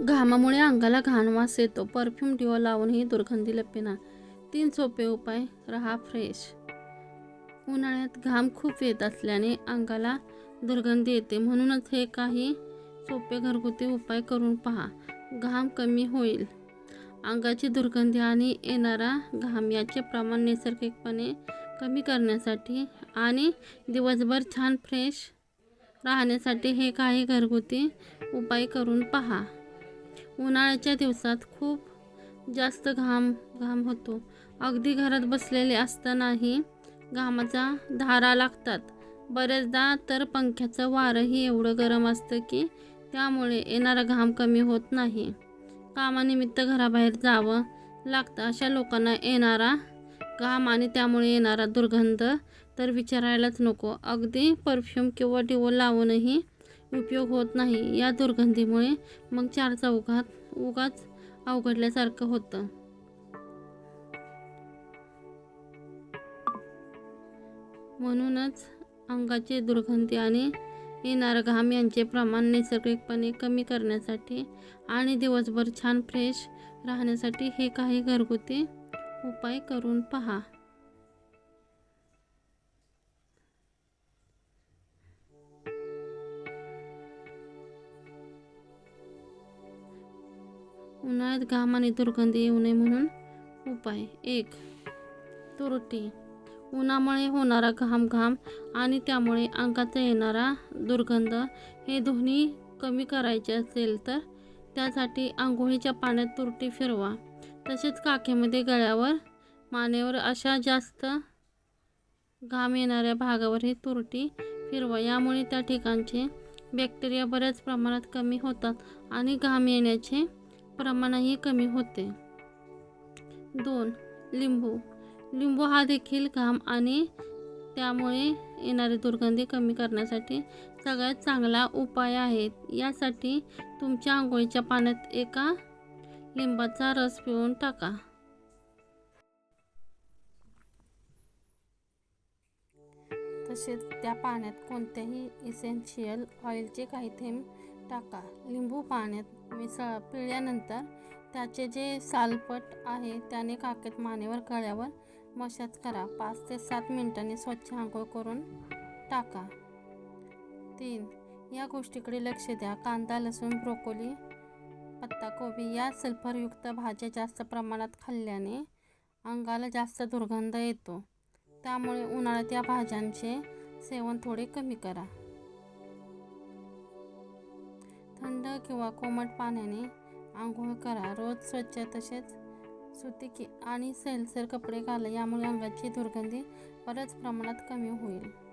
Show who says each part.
Speaker 1: घामामुळे अंगाला घाणवास येतो. Perfume Dio लावूनही दुर्गंधी लपेना तीन सोपे उपाय. रहा फ्रेश. उन्हाळ्यात घाम खूप येत असल्याने अंगाला दुर्गंधी येते. म्हणूनच हे काही सोपे घरगुती उपाय करून पहा. घाम कमी होईल. अंगाची दुर्गंधी आणि येणारा घाम याचे प्रमाण नैसर्गिकपणे कमी करण्यासाठी आणि दिवसभर छान फ्रेश राहण्यासाठी हे काही घरगुती उपाय करून पहा. उन्हाळ्याच्या दिवसात खूप जास्त घाम घाम होतो. अगदी घरात बसलेले असतानाही घामाचा धारा लागतात. बरेचदा तर पंख्याचं वारंही एवढं गरम असतं की त्यामुळे येणारा घाम कमी होत नाही. कामानिमित्त घराबाहेर जावं लागतं अशा लोकांना येणारा घाम आणि त्यामुळे येणारा दुर्गंध तर विचारायलाच नको. अगदी परफ्यूम किंवा डिओ लावूनही उपयोग होत नाही. या दुर्गंधीमुळे मग चार चौघात उगाच अवघडल्यासारखं होतं. म्हणूनच अंगाचे दुर्गंधी आणि येणार घाम यांचे प्रमाण नैसर्गिकपणे कमी करण्यासाठी आणि दिवसभर छान फ्रेश राहण्यासाठी हे काही घरगुती उपाय करून पहा. उन्हाळ्यात घाम आणि दुर्गंधी येऊ नये म्हणून उपाय एक तुरटी उन्हामुळे होणारा घाम घाम आणि त्यामुळे अंगाचा येणारा दुर्गंध हे दोन्ही कमी करायचे असेल तर त्यासाठी आंघोळीच्या पाण्यात तुरटी फिरवा. तसेच काखेमध्ये गळ्यावर मानेवर अशा जास्त घाम येणाऱ्या भागावर ही तुरटी फिरवा. यामुळे त्या ठिकाणचे बॅक्टेरिया बऱ्याच प्रमाणात कमी होतात आणि घाम येण्याचे प्रमाणही कमी होते. दोन लिंबू. लिंबू हा देखील घाम आणि त्यामुळे येणारी दुर्गंधी कमी करण्यासाठी सगळ्यात चांगला उपाय आहे. यासाठी तुमच्या आंघोळीच्या पाण्यात एका लिंबाचा रस पिळून टाका. तसेच त्या पाण्यात कोणत्याही इसेन्शियल ऑइलचे काही थेंब टाका. लिंबू पाण्यात मिसळ पिळल्यानंतर त्याचे जे सालपट आहे त्याने काकेत मानेवर गळ्यावर मशाज करा. पाच ते सात मिनिटांनी स्वच्छ आंघोळ करून टाका. तीन या गोष्टीकडे लक्ष द्या. कांदा लसूण ब्रोकोली पत्ताकोबी या सल्फरयुक्त भाज्या जास्त प्रमाणात खाल्ल्याने अंगाला जास्त दुर्गंध येतो. त्यामुळे उन्हाळ्यात या भाज्यांचे सेवन थोडे कमी करा. थंड किंवा कोमट पाण्याने आंघोळ करा. रोज स्वच्छ तसेच सुती की आणि सैलसर कपडे घाला. यामुळे अंगाची दुर्गंधी बऱ्याच प्रमाणात कमी होईल.